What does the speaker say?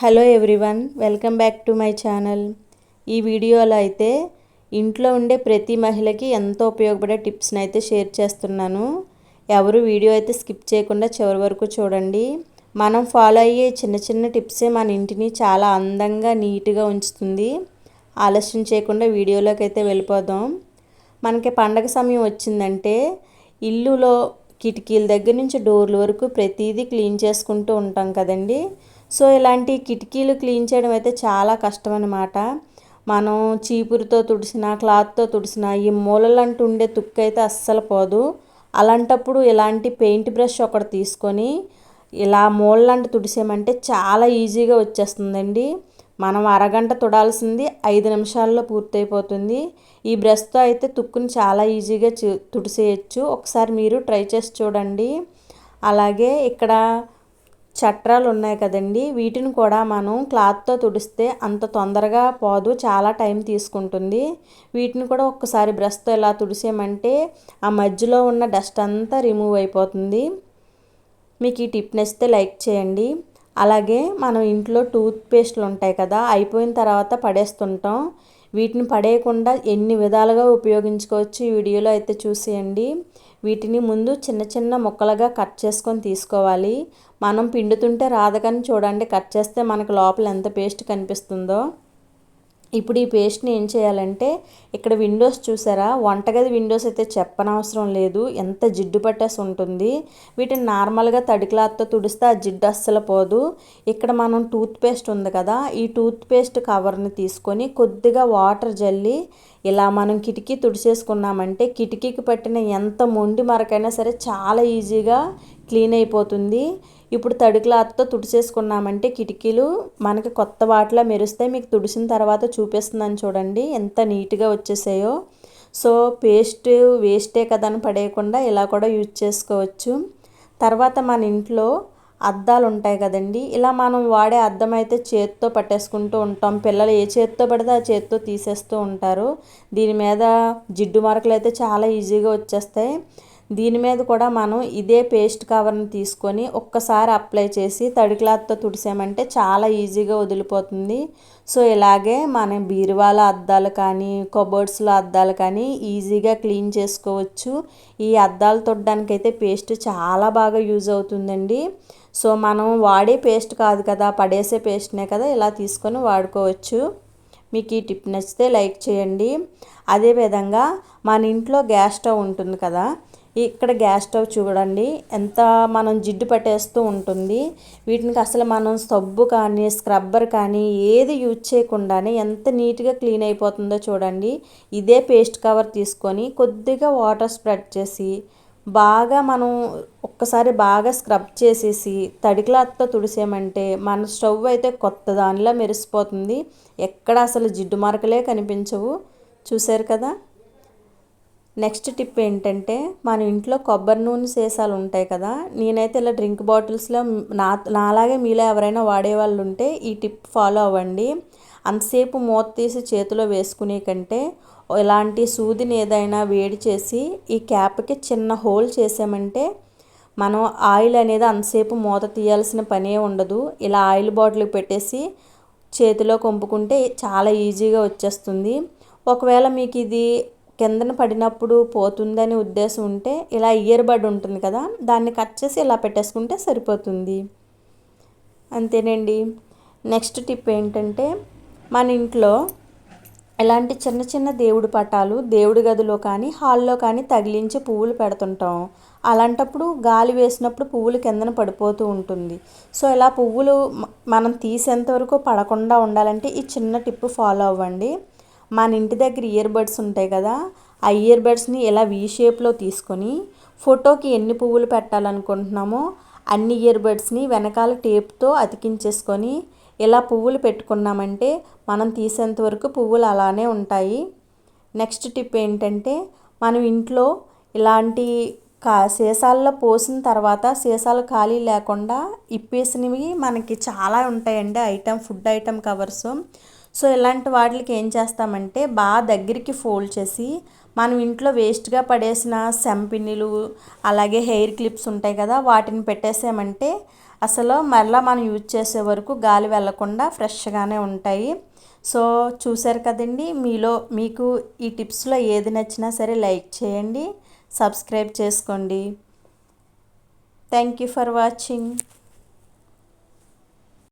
Hello everyone welcome back to my channel. ఈ వీడియోలో అయితే ఇంట్లో ఉండే ప్రతి మహిళకి ఎంతో ఉపయోగపడే టిప్స్ని అయితే షేర్ చేస్తున్నాను. ఎవరు వీడియో అయితే స్కిప్ చేయకుండా చివరి వరకు చూడండి. మనం ఫాలో అయ్యే చిన్న చిన్న టిప్సే మన ఇంటిని చాలా అందంగా నీట్గా ఉంచుతుంది. ఆలస్యం చేయకుండా వీడియోలోకి అయితే వెళ్ళిపోదాం. మనకి పండగ సమయం వచ్చిందంటే ఇల్లులో కిటికీల దగ్గర నుంచి డోర్ల వరకు ప్రతిదీ క్లీన్ చేసుకుంటూ ఉంటాం కదండి. సో ఇలాంటి కిటికీలు క్లీన్ చేయడం అయితే చాలా కష్టం అనమాట మనం చీపురుతో తుడిసిన క్లాత్తో తుడిసిన ఈ మూలలంటూ ఉండే తుక్కు అయితే అస్సలు పోదు. అలాంటప్పుడు ఇలాంటి పెయింట్ బ్రష్ ఒకటి తీసుకొని ఇలా మూలలంట తుడిసేయమంటే చాలా ఈజీగా వచ్చేస్తుందండి. మనం అరగంట తుడాల్సింది ఐదు నిమిషాల్లో పూర్తయిపోతుంది. ఈ బ్రష్తో అయితే తుక్కుని చాలా ఈజీగా తుడిసేయచ్చు. ఒకసారి మీరు ట్రై చేసి చూడండి. అలాగే ఇక్కడ చట్రాలు ఉన్నాయి కదండి. వీటిని కూడా మనం క్లాత్తో తుడిస్తే అంత తొందరగా పోదు చాలా టైం తీసుకుంటుంది. వీటిని కూడా ఒక్కసారి బ్రష్తో ఇలా తుడిసామంటే ఆ మధ్యలో ఉన్న డస్ట్ అంతా రిమూవ్ అయిపోతుంది. మీకు ఈ టిప్ నచ్చితే లైక్ చేయండి. అలాగే మనం ఇంట్లో టూత్ పేస్ట్లు ఉంటాయి కదా అయిపోయిన తర్వాత పడేస్తుంటాం. వీటిని పడేయకుండా ఎన్ని విధాలుగా ఉపయోగించుకోవచ్చు ఈ వీడియోలో అయితే చూసేయండి. వీటిని ముందు చిన్న చిన్న ముక్కలుగా కట్ చేసుకొని తీసుకోవాలి. మనం పిండుతుంటే రాదకని చూడండి కట్ చేస్తే మనకు లోపల ఎంత పేస్ట్ కనిపిస్తుందో. ఇప్పుడు ఈ పేస్ట్ని ఏం చేయాలంటే ఇక్కడ విండోస్ చూసారా? వంటగది విండోస్ అయితే చెప్పనవసరం లేదు. ఎంత జిడ్డు పట్టేసి ఉంటుంది. వీటిని నార్మల్గా తడి క్లాత్తో తుడిస్తే ఆ జిడ్డు అస్సలు పోదు. ఇక్కడ మనం టూత్ పేస్ట్ ఉంది కదా ఈ టూత్ పేస్ట్ కవర్ని తీసుకొని కొద్దిగా వాటర్ జల్లి ఇలా మనం కిటికీ తుడిచేసుకున్నామంటే కిటికీకి పట్టిన ఎంత మొండి మరకైనా సరే చాలా ఈజీగా క్లీన్ అయిపోతుంది. ఇప్పుడు తడి క్లాత్తో తుడిచేసుకున్నామంటే కిటికీలు మనకి కొత్త వాటిలా మెరుస్తాయి. మీకు తుడిసిన తర్వాత చూపిస్తుందని చూడండి. ఎంత నీట్గా వచ్చేసాయో. సో పేస్ట్ వేస్టే కదా అని పడేయకుండా ఇలా కూడా యూజ్ చేసుకోవచ్చు. తర్వాత మన ఇంట్లో అద్దాలు ఉంటాయి కదండి. ఇలా మనం వాడే అద్దం అయితే చేత్తో పట్టేసుకుంటూ ఉంటాం. పిల్లలు ఏ చేత్తో పడితే ఆ చేత్తో తీసేస్తూ ఉంటారు. దీని మీద జిడ్డు మార్కులు అయితే చాలా ఈజీగా వచ్చేస్తాయి. దీని మీద కూడా మనం ఇదే పేస్ట్ కవర్ని తీసుకొని ఒక్కసారి అప్లై చేసి తడి క్లాత్తో తుడిసామంటే చాలా ఈజీగా వదిలిపోతుంది. సో ఇలాగే మన బీరువాల అద్దాలు కానీ కబోర్డ్స్లో అద్దాలు కానీ ఈజీగా క్లీన్ చేసుకోవచ్చు. ఈ అద్దాలు తొడడానికైతే పేస్ట్ చాలా బాగా యూజ్ అవుతుందండి. సో మనం వాడే పేస్ట్ కాదు కదా పడేసే పేస్ట్నే కదా ఇలా తీసుకొని వాడుకోవచ్చు. మీకు ఈ టిప్ నచ్చితే లైక్ చేయండి. అదేవిధంగా మన ఇంట్లో గ్యాస్ స్టవ్ ఉంటుంది కదా ఇక్కడ గ్యాస్ స్టవ్ చూడండి. ఎంత మనం జిడ్డు పట్టేస్తూ ఉంటుంది. వీటికి అసలు మనం సబ్బు కానీ స్క్రబ్బర్ కానీ ఏది యూజ్ చేయకుండానే ఎంత నీట్గా క్లీన్ అయిపోతుందో చూడండి. ఇదే పేస్ట్ కవర్ తీసుకొని కొద్దిగా వాటర్ స్ప్రెడ్ చేసి బాగా మనం ఒక్కసారి బాగా స్క్రబ్ చేసేసి తడి క్లాత్తో తుడిసామంటే మన స్టవ్ అయితే కొత్త దానిలా మెరిసిపోతుంది. ఎక్కడ అసలు జిడ్డు మరకలే కనిపించవు. చూశారు కదా? నెక్స్ట్ టిప్ ఏంటంటే మన ఇంట్లో కొబ్బరి నూనె సీసాలు ఉంటాయి కదా నేనైతే ఇలా డ్రింక్ బాటిల్స్లో నా నాలాగే మీలో ఎవరైనా వాడేవాళ్ళు ఉంటే ఈ టిప్ ఫాలో అవ్వండి. అంతసేపు మూత తీసి చేతిలో వేసుకునే కంటే ఇలాంటి సూదిని ఏదైనా వేడి చేసి ఈ క్యాప్కి చిన్న హోల్ చేసామంటే మనం ఆయిల్ అనేది అంతసేపు మూత తీయాల్సిన పనే ఉండదు. ఇలా ఆయిల్ బాటిల్ పెట్టేసి చేతిలో కొంపుకుంటే చాలా ఈజీగా వచ్చేస్తుంది. ఒకవేళ మీకు ఇది కిందన పడినప్పుడు పోతుందని ఉద్దేశం ఉంటే ఇలా ఇయర్ బడ్ ఉంటుంది కదా దాన్ని కట్ చేసి ఇలా పెట్టేసుకుంటే సరిపోతుంది. అంతేనండి. నెక్స్ట్ టిప్ ఏంటంటే మన ఇంట్లో ఇలాంటి చిన్న చిన్న దేవుడి పటాలు దేవుడి గదిలో కానీ హాల్లో కానీ తగిలించి పువ్వులు పెడుతుంటాం. అలాంటప్పుడు గాలి వేసినప్పుడు పువ్వులు కిందన పడిపోతూ ఉంటుంది. సో ఇలా పువ్వులు మనం తీసేంత వరకు పడకుండా ఉండాలంటే ఈ చిన్న టిప్ ఫాలో అవ్వండి. మన ఇంటి దగ్గర ఇయర్ బడ్స్ ఉంటాయి కదా ఆ ఇయర్ బడ్స్ని ఇలా వీ షేప్లో తీసుకొని ఫోటోకి ఎన్ని పువ్వులు పెట్టాలనుకుంటున్నామో అన్ని ఇయర్ బడ్స్ని వెనకాల టేప్తో అతికించేసుకొని ఇలా పువ్వులు పెట్టుకున్నామంటే మనం తీసేంత వరకు పువ్వులు అలానే ఉంటాయి. నెక్స్ట్ టిప్ ఏంటంటే మనం ఇంట్లో ఇలాంటి కా సీసాల్లో పోసిన తర్వాత సీసాలు ఖాళీ లేకుండా ఇప్పేసినవి మనకి చాలా ఉంటాయండి. Item food item covers. So ఇలాంటి వాటికి ఏం చేస్తామంటే బాగా దగ్గరికి ఫోల్డ్ చేసి మనం ఇంట్లో వేస్ట్గా పడేసిన సెంపిన్నులు అలాగే హెయిర్ క్లిప్స్ ఉంటాయి కదా వాటిని పెట్టేసామంటే అసలు మరలా మనం యూజ్ చేసే వరకు గాలి వెళ్ళకుండా ఫ్రెష్గానే ఉంటాయి. సో చూసారు కదండి మీలో మీకు ఈ టిప్స్లో ఏది నచ్చినా సరే లైక్ చేయండి సబ్స్క్రైబ్ చేసుకోండి. Thank you for watching.